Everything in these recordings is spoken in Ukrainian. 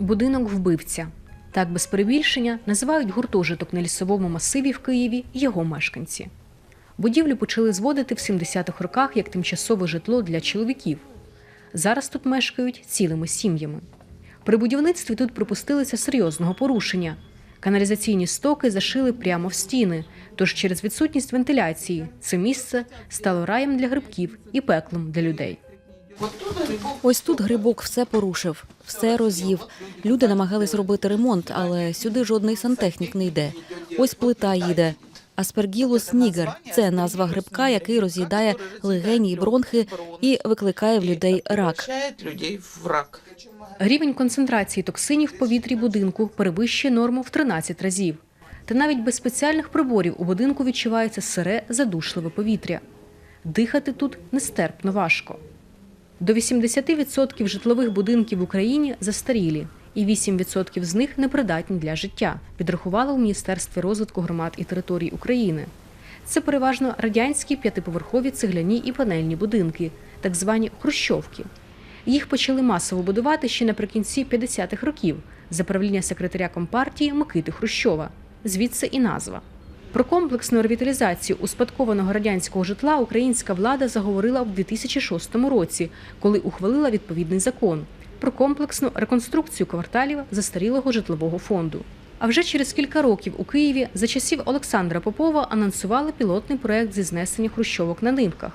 Будинок вбивця. Так без перебільшення називають гуртожиток на лісовому масиві в Києві його мешканці. Будівлю почали зводити в 70-х роках як тимчасове житло для чоловіків. Зараз тут мешкають цілими сім'ями. При будівництві тут припустилися серйозного порушення. Каналізаційні стоки зашили прямо в стіни, тож через відсутність вентиляції це місце стало раєм для грибків і пеклом для людей. Ось тут грибок все порушив, все роз'їв. Люди намагались робити ремонт, але сюди жодний сантехнік не йде. Ось плита їде. Аспергілус нігер це назва грибка, який роз'їдає легені й бронхи і викликає в людей рак. Людей в рак. Рівень концентрації токсинів в повітрі будинку перевищує норму в 13 разів. Та навіть без спеціальних приборів у будинку відчувається сире задушливе повітря. Дихати тут нестерпно важко. До 80% житлових будинків в Україні застарілі, і 8% з них непридатні для життя, підрахували у Міністерстві розвитку громад і територій України. Це переважно радянські п'ятиповерхові цегляні і панельні будинки, так звані хрущовки. Їх почали масово будувати ще наприкінці 50-х років за правління секретаря Компартії Микити Хрущова. Звідси і назва. Про комплексну ревіталізацію успадкованого радянського житла українська влада заговорила в 2006 році, коли ухвалила відповідний закон про комплексну реконструкцію кварталів застарілого житлового фонду. А вже через кілька років у Києві за часів Олександра Попова анонсували пілотний проект зі знесення хрущовок на нимках.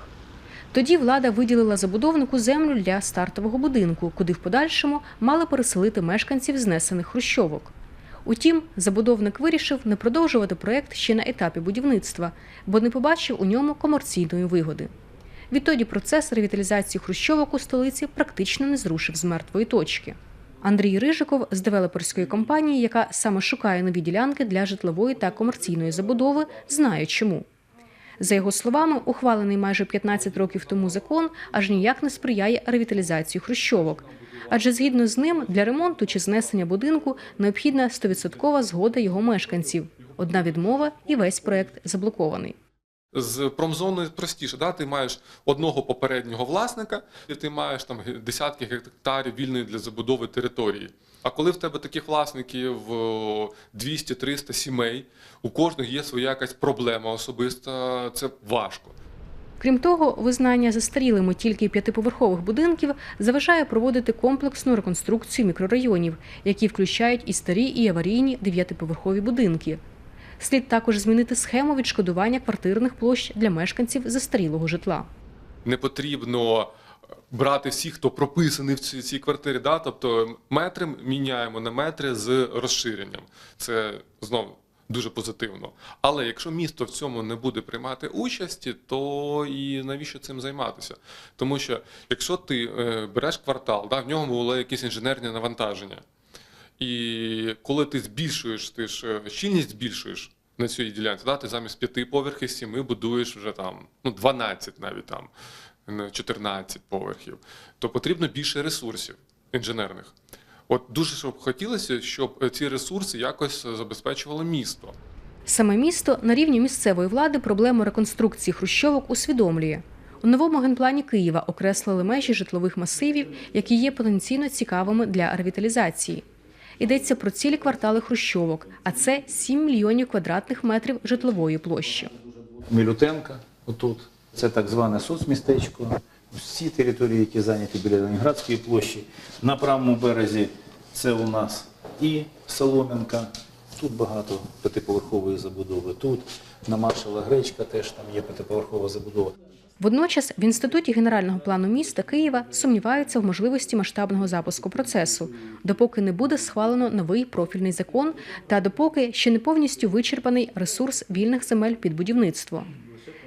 Тоді влада виділила забудовнику землю для стартового будинку, куди в подальшому мали переселити мешканців знесених хрущовок. Утім, забудовник вирішив не продовжувати проект ще на етапі будівництва, бо не побачив у ньому комерційної вигоди. Відтоді процес ревіталізації хрущовок у столиці практично не зрушив з мертвої точки. Андрій Рижиков з девелоперської компанії, яка саме шукає нові ділянки для житлової та комерційної забудови, знає чому. За його словами, ухвалений майже 15 років тому закон аж ніяк не сприяє ревіталізації хрущовок. Адже згідно з ним для ремонту чи знесення будинку необхідна 100% згода його мешканців. Одна відмова і весь проект заблокований. З промзоною простіше, да? ти маєш одного попереднього власника, і ти маєш там десятки гектарів вільної для забудови території. А коли в тебе таких власників 200-300 сімей, у кожних є своя якась проблема особиста, це важко. Крім того, визнання застарілими тільки п'ятиповерхових будинків заважає проводити комплексну реконструкцію мікрорайонів, які включають і старі, і аварійні дев'ятиповерхові будинки. Слід також змінити схему відшкодування квартирних площ для мешканців застарілого житла. Не потрібно брати всіх, хто прописаний в цій, цій квартирі. Да? Тобто метри міняємо на метри з розширенням. Це знову дуже позитивно. Але якщо місто в цьому не буде приймати участі, то і навіщо цим займатися? Тому що якщо ти е, береш квартал, да, в ньому було якесь інженерне навантаження. І коли ти збільшуєш, ти ж е, щільність збільшуєш на цій ділянці, да, ти замість п'яти поверхів сіми будуєш вже там ну, 12 навіть там, 14 поверхів, то потрібно більше ресурсів інженерних. От дуже щоб хотілося, щоб е, ці ресурси якось забезпечувало місто. Саме місто на рівні місцевої влади проблему реконструкції хрущовок усвідомлює. У новому генплані Києва окреслили межі житлових масивів, які є потенційно цікавими для ревіталізації. Йдеться про цілі квартали хрущовок, а це 7 мільйонів квадратних метрів житлової площі. Мілютенка, отут. Це так зване соцмістечко. Всі території, які зайняті біля Ленінградської площі. На правому березі це у нас і Солом'янка. Тут багато п'ятиповерхової забудови. Тут на маршала Гречка теж там є п'ятиповерхова забудова. Водночас в інституті генерального плану міста Києва сумніваються в можливості масштабного запуску процесу, допоки не буде схвалено новий профільний закон та допоки ще не повністю вичерпаний ресурс вільних земель під будівництво.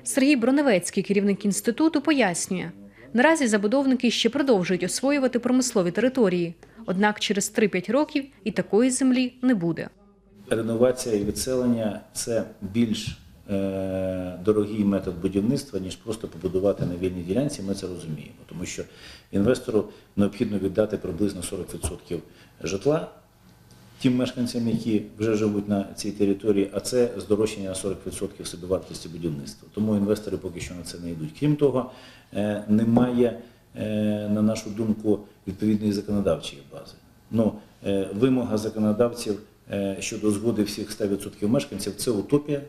Сергій Броневецький, керівник інституту, пояснює: наразі забудовники ще продовжують освоювати промислові території, однак через 3-5 років і такої землі не буде. Реновація і відселення це більш е, дорогий метод будівництва, ніж просто побудувати на вільній ділянці. Ми це розуміємо, тому що інвестору необхідно віддати приблизно 40% житла тим мешканцям, які вже живуть на цій території, а це здорожчання на 40% собівартості будівництва. Тому інвестори поки що на це не йдуть. Крім того, е, немає, е, на нашу думку, відповідної законодавчої бази. Ну, е, вимога законодавців щодо згоди всіх 100% мешканців це утопія.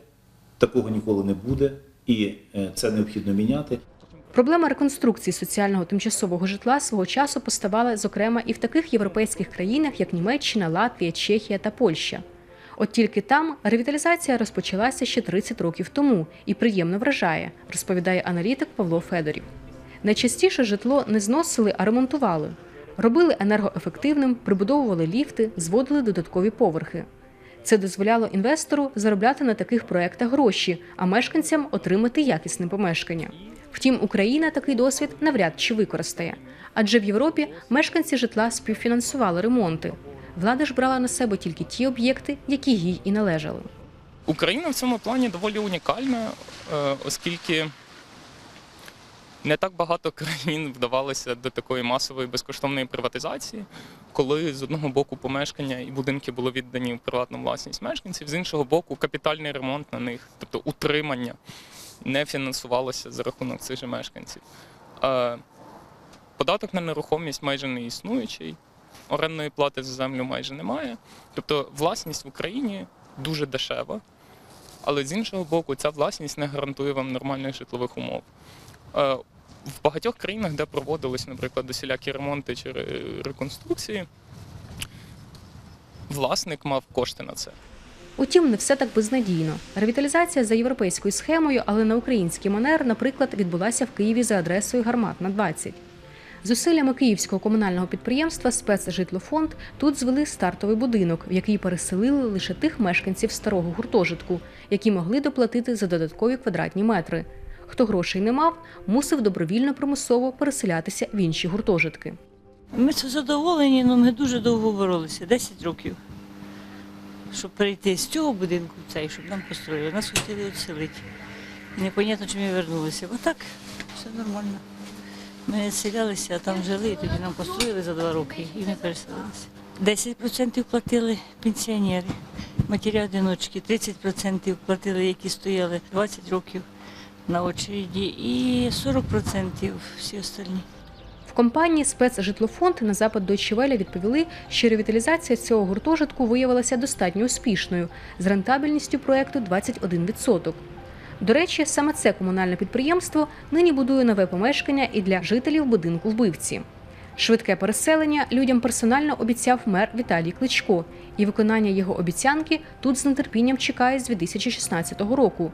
Такого ніколи не буде, і це необхідно міняти. Проблема реконструкції соціального тимчасового житла свого часу поставала, зокрема, і в таких європейських країнах, як Німеччина, Латвія, Чехія та Польща. От тільки там ревіталізація розпочалася ще 30 років тому і приємно вражає, розповідає аналітик Павло Федорів. Найчастіше житло не зносили, а ремонтували. Робили енергоефективним, прибудовували ліфти, зводили додаткові поверхи. Це дозволяло інвестору заробляти на таких проєктах гроші, а мешканцям отримати якісне помешкання. Втім, Україна такий досвід навряд чи використає, адже в Європі мешканці житла співфінансували ремонти. Влада ж брала на себе тільки ті об'єкти, які їй і належали. Україна в цьому плані доволі унікальна, е, оскільки не так багато країн вдавалося до такої масової безкоштовної приватизації, коли з одного боку помешкання і будинки були віддані в приватну власність мешканців, з іншого боку, капітальний ремонт на них, тобто утримання, не фінансувалося за рахунок цих же мешканців. Податок на нерухомість майже не існуючий, орендної плати за землю майже немає. Тобто власність в Україні дуже дешева, але з іншого боку, ця власність не гарантує вам нормальних житлових умов. В багатьох країнах, де проводились, наприклад, усілякі ремонти чи реконструкції, власник мав кошти на це. Утім, не все так безнадійно. Ревіталізація за європейською схемою, але на український манер, наприклад, відбулася в Києві за адресою Гарматна 20. Зусиллями київського комунального підприємства «Спецжитлофонд» тут звели стартовий будинок, в який переселили лише тих мешканців старого гуртожитку, які могли доплатити за додаткові квадратні метри. Хто грошей не мав, мусив добровільно примусово переселятися в інші гуртожитки. Ми задоволені, але ми дуже довго боролися 10 років. Щоб перейти з цього будинку в цей, щоб нам построїли. Нас хотіли відселити. І непонятно, чи ми повернулися. Бо так, все нормально. Ми відселялися, а там жили, і тоді нам построїли за два роки і ми переселилися. 10% платили пенсіонери, матері одиночки, 30% платили, які стояли 20 років на очереді, і 40% всі остальні. В компанії «Спецжитлофонд» на запит Deutsche Welle відповіли, що ревіталізація цього гуртожитку виявилася достатньо успішною з рентабельністю проекту 21%. До речі, саме це комунальне підприємство нині будує нове помешкання і для жителів будинку вбивці. Швидке переселення людям персонально обіцяв мер Віталій Кличко, і виконання його обіцянки тут з нетерпінням чекає з 2016 року.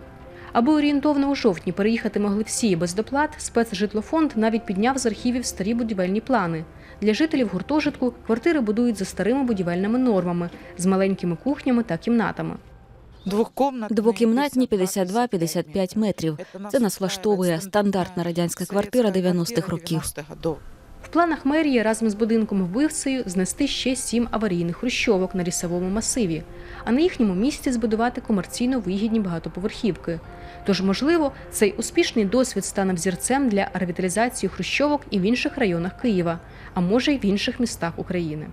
Аби орієнтовно у жовтні переїхати могли всі без доплат, спецжитлофонд навіть підняв з архівів старі будівельні плани. Для жителів гуртожитку квартири будують за старими будівельними нормами з маленькими кухнями та кімнатами. Двокімнатні 52-55 метрів. Це нас влаштовує стандартна радянська квартира 90-х років. В планах мерії разом з будинком вбивцею знести ще сім аварійних хрущовок на лісовому масиві, а на їхньому місці збудувати комерційно вигідні багатоповерхівки. Тож, можливо, цей успішний досвід стане взірцем для ревіталізації хрущовок і в інших районах Києва, а може й в інших містах України.